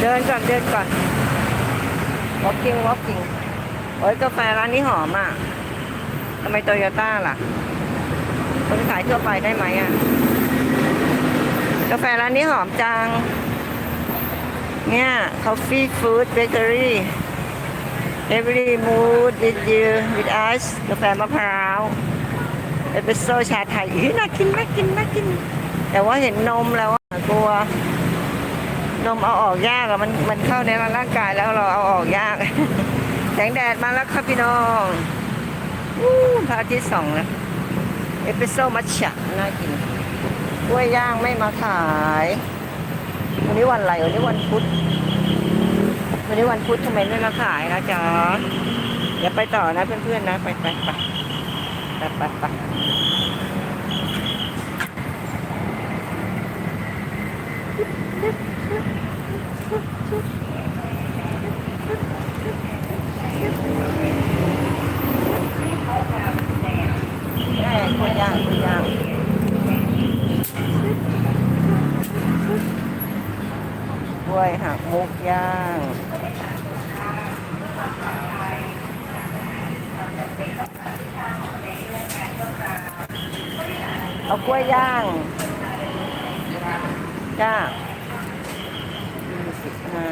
เดินก่อนเดินก่อน walking walking โอ้ยกาแฟร้านนี้หอมอะทำไมโตโยต้าล่ะ คนขายทั่วไปได้ไหมอะ กาแฟร้านนี้หอมจัง เนี่ย coffee food bakery every mood with you with us กาแฟมะพร้าวเอสเปรสโซ่ชาไทยอีน่ากินน่ากินน่ากิน แต่ว่าเห็นนมแล้วอะกลัว นมเอาออกยากอะมันมันเข้าในร่างกายแล้วเราเอาออกยาก แสงแดดมาแล้วครับพี่น้องอู้พระอาทิตย์ส่องแล้วเอสเปรสโซ่มัทฉะน่ากินกล้วยย่างไม่มาขาย วันนี้วันอะไรวันนี้วันพุธวันนี้วันพุธทำไมไม่มาขายนะจ๊ะเดี๋ยวไปต่อนะเพื่อนๆนะ ไปไปไปไปไปไปแม่กล้วยย่างกล้วยย่าง กล้วยหัก มุกย่าง เอากล้วยย่างจ้ายี่สิบห้า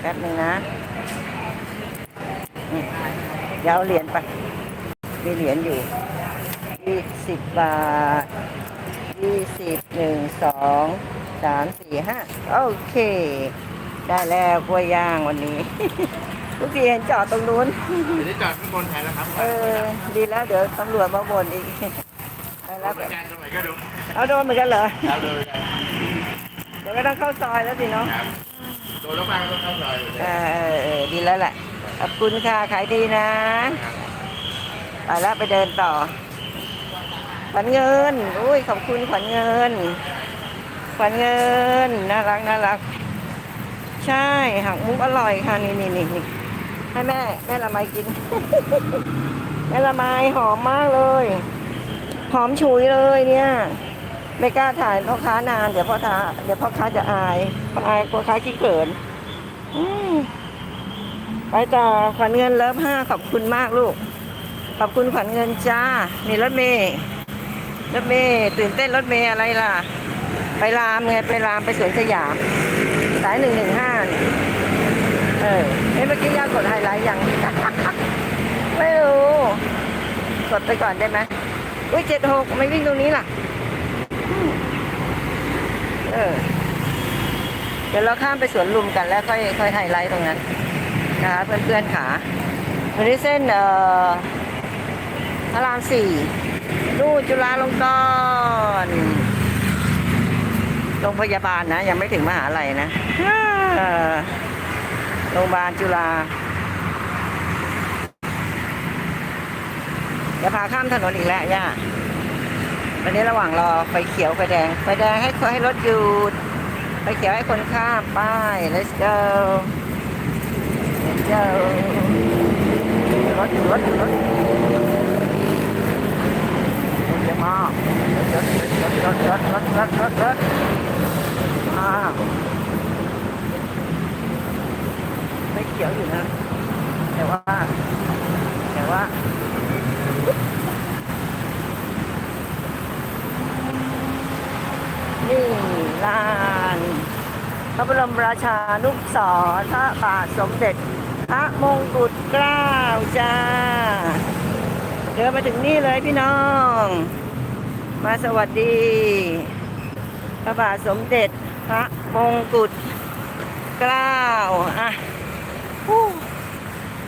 แป๊บหนึ่งนะเดี๋ยวเหรียญไป มีเหรียญอยู่ยี่สิบบาทยี่สิบหนึ่งสอง สามสี่ห้าโอเค ได้แล้วกล้วยย่างวันนี้ ทุกทีเห็นจอดตรงนู้น เดี๋ยวได้จอดข้างบนแทนแล้วครับเออ ดีแล้วเดี๋ยวตำรวจมาบ่นอีกไปแล้วบริการตรงไหนก็ดูเอาโดนเหมือนกันเหรอครับดูกันเดี๋ยวก็ต้องเข้าซอยแล้วสิเนาะครับโดนแล้วมาก็ต้องเข้าซอยอยู่เอเนี่ยอเออเออดีแล้วแหละขอบคุณค่ะขายดีนะไปแล้วไปเดินต่อขวัญเงิน อุ้ยขอบคุณขวัญเงิน ขวัญเงินน่ารักน่ารัก ใช่หักมุกอร่อยค่ะนี่นี่นี่นี่ให้แม่ แม่ละไมกิน แม่ละไมหอมมากเลยหอมฉุยเลยเนี่ย ไม่กล้าถ่ายพ่อค้านาน เดี๋ยวพ่อค้าเดี๋ยวพ่อค้าจะอายอายพ่อค้าขี้เขินไปต่อขวัญเงินเลิฟห้าขอบคุณมากลูก ขอบคุณขวัญเงินจ้า นี่รถเมย์รถเมย์ตื่นเต้นรถเมย์อะไรล่ะ ไปรามไงไปรามไปสวนสยาม สายหนึ่งหนึ่งห้าเออเอ้ยเมื่อกี้ย่ากดไฮไลท์ยัง ไม่รู้ กดไปก่อนได้ไหมอุ้ยเจ็ดหกไม่วิ่งตรงนี้ล่ะ เออ เดี๋ยวเราข้ามไปสวนลุมกันแล้วค่อยค่อยไฮไลท์ตรงนั้นนะคะเพื่อนๆขาวันนี้เส้นเอ่อพระรามสี่นู่นจุฬาลงกรณ์ โรงพยาบาลนะ ยังไม่ถึงมหาลัยนะอ่าโรงพยาบาลจุฬาจะพาข้ามถนนอีกแล้วย่าวันนี้ระหว่างรอไฟเขียวไฟแดง ไฟแดงให้ให้รถหยุด ไฟเขียวให้คนข้ามไป้าย let's go let's go รถอยู่รถอยู่รถรถเยอะมากรถรถรถรถรถรถรถรถอ้าวไม่เขียวอยู่นะ แต่ว่า แต่ว่านี่ลานพระบรมราชานุสรพระบาทสมเด็จ พระมงกุฎเกล้าจ้าเดินมาถึงนี่เลยพี่น้อง มาสวัสดี พระบาทสมเด็จพระมงกุฎเกล้าอะ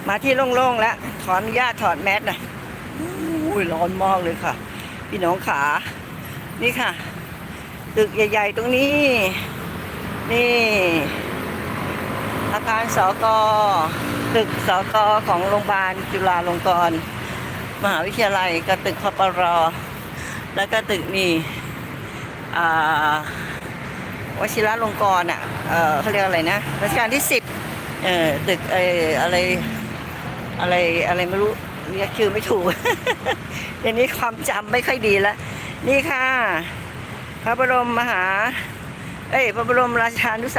มาที่โล่งๆแล้วขอนุญาถอดแมสหน่อยอุ้ยร้อนมากเลยค่ะ พี่น้องขา นี่ค่ะ ตึกใหญ่ ๆ ตรงนี้ นี่ อาคารสกตึกสกของโรงพยาบาลจุฬาลงกรณ์มหาวิทยาลัยกับตึกคปร แล้วก็ตึกนี่อ่าวชิระลงกรณ์อะเออเขาเรียกอะไรนะรัชกาลที่สิบ เออตึกไอออะไรอะไรอะไรไม่รู้เรียกชื่อไม่ถูกเดี๋ยวนี้ความจำไม่ค่อยดีแล้วนี่ค่ะ พระบรมมหา เอ้ยพระบรมราชานุสาว